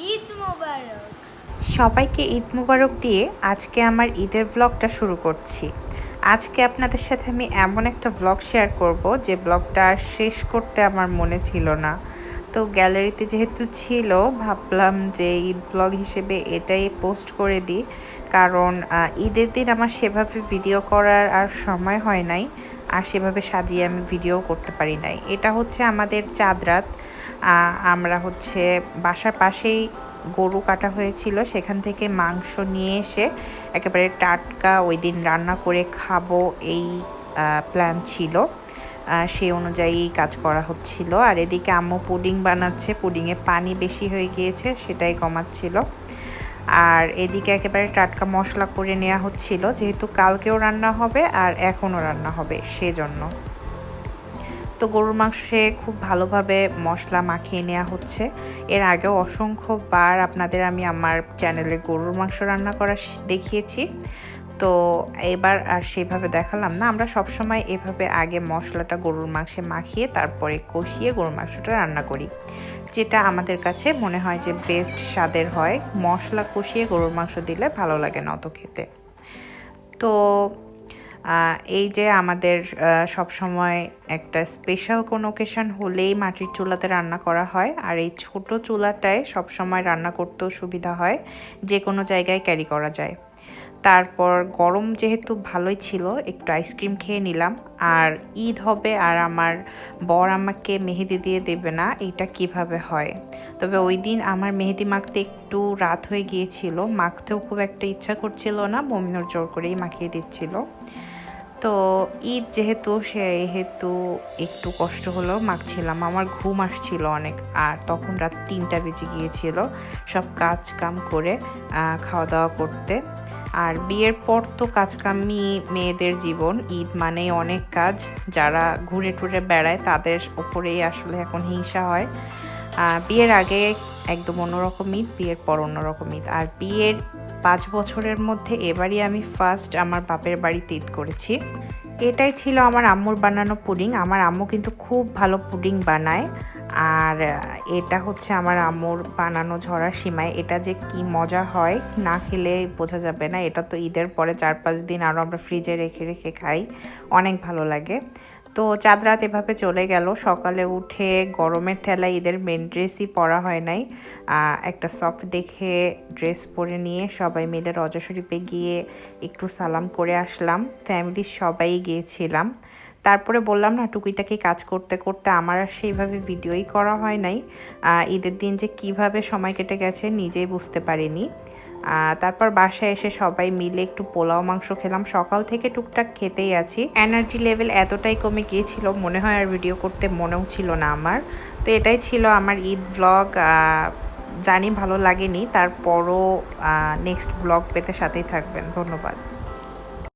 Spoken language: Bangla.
ঈদ মোবারক। সবাইকে ঈদ মুবারক দিয়ে আজকে আমার ঈদের ব্লগটা শুরু করছি। আজকে আপনাদের সাথে আমি এমন একটা ব্লগ শেয়ার করব যে ব্লগটা আর শেষ করতে আমার মনে ছিল না। তো গ্যালারিতে যেহেতু ছিল, ভাবলাম যে ঈদ ব্লগ হিসেবে এটাই পোস্ট করে দিই। কারণ ঈদের দিন আমার সেভাবে ভিডিও করার আর সময় হয় নাই, আর সেভাবে সাজিয়ে আমি ভিডিও করতে পারি নাই। এটা হচ্ছে আমাদের চাঁদ রাত। আমরা হচ্ছে বাসার পাশেই গরু কাটা হয়েছিল, সেখান থেকে মাংস নিয়ে এসে একেবারে টাটকা ওই দিন রান্না করে খাব এই প্ল্যান ছিল। সেই অনুযায়ী কাজ করা হচ্ছিল। আর এদিকে আম্মু পুডিং বানাচ্ছে, পুডিংয়ে পানি বেশি হয়ে গিয়েছে, সেটাই কমাচ্ছিল। আর এদিকে একেবারে টাটকা মশলা করে নেওয়া হচ্ছিল, যেহেতু কালকেও রান্না হবে আর এখনও রান্না হবে, সেজন্য। তো গরুর মাংসে খুব ভালোভাবে মশলা মাখিয়ে নেওয়া হচ্ছে। এর আগেও অসংখ্যবার আপনাদের আমি আমার চ্যানেলে গরুর মাংস রান্না করা দেখিয়েছি। তো এবার আর সেভাবে দেখালাম না। আমরা সবসময় এভাবে আগে মশলাটা গরুর মাংসে মাখিয়ে তারপরে কষিয়ে গরুর মাংসটা রান্না করি। যেটা আমাদের কাছে মনে হয় যে বেস্ট স্বাদের হয়। মশলা কষিয়ে গরুর মাংস দিলে ভালো লাগে না অত খেতে। তো এই যে আমাদের সব সময় একটা স্পেশাল কোনো ওকেশন হলেই মাটির চুলাতে রান্না করা হয়। আর এই ছোট চুলাটায় সব সময় রান্না করতেও সুবিধা হয়, যে কোনো জায়গায় ক্যারি করা যায়। তারপর গরম যেহেতু ভালোই ছিল, একটু আইসক্রিম খেয়ে নিলাম। আর ঈদ হবে আর আমার বর আমাকে মেহেদি দিয়ে দেবে না এটা কীভাবে হয়? তবে ওই দিন আমার মেহেদি মাখতে একটু রাত হয়ে গিয়েছিল, মাখতেও খুব একটা ইচ্ছা করছিল না মমিনুর জোর করেই মাখিয়ে দিচ্ছিল। তো ঈদ যেহেতু, সেহেতু একটু কষ্ট হলেও মাখছিলাম। আমার ঘুম আসছিল অনেক আর তখন রাত তিনটা বেজে গিয়েছিল সব কাজ কাম করে খাওয়া দাওয়া করতে। আর বিয়ের পর তো কাজকামই মেয়েদের জীবন, ঈদ মানেই অনেক কাজ। যারা ঘুরে টুরে বেড়ায় তাদের ওপরেই আসলে এখন হিংসা হয়। বিয়ের আগে একদম অন্যরকম ঈদ, বিয়ের পর অন্যরকম ঈদ। আর বিয়ের পাঁচ বছরের মধ্যে এবারই আমি ফার্স্ট আমার বাপের বাড়িতে ঈদ করেছি। এটাই ছিল আমার আম্মুর বানানো পুডিং। আমার আম্মু কিন্তু খুব ভালো পুডিং বানায়। আর এটা হচ্ছে আমার আম্মুর বানানো ঝরা সীমায় এটা যে কি মজা হয়, না খেলে বোঝা যাবে না। এটা তো ঈদের পরে চার পাঁচ দিন আরও আমরা ফ্রিজে রেখে রেখে খাই। অনেক ভালো লাগে। তো চাঁদ রাত এভাবে চলে গেল। সকালে উঠে গরমের ঠেলায় ঈদের মেন ড্রেসই পরা হয় নাই। একটা সফট দেখে ড্রেস পরে নিয়ে সবাই মিলে রজা শরীফে গিয়ে একটু সালাম করে আসলাম। ফ্যামিলির সবাই গিয়েছিলাম। তারপরে বললাম, না টুকিটাকি কাজ করতে করতে আমার আর সেইভাবে ভিডিওই করা হয় নাই। ঈদের দিন যে কীভাবে সময় কেটে গেছে নিজেই বুঝতে পারিনি। তারপর বাসায় এসে সবাই মিলে একটু পোলাও মাংস খেলাম। সকাল থেকে টুকটাক খেতেই আছি। এনার্জি লেভেল এতটাই কমে গিয়েছিল, মনে হয় আর ভিডিও করতে মনেও ছিল না আমার। তো এটাই ছিল আমার ঈদ ব্লগ জানি ভালো লাগেনি। তারপরও নেক্সট ব্লগ পেতে সাথেই থাকবেন। ধন্যবাদ।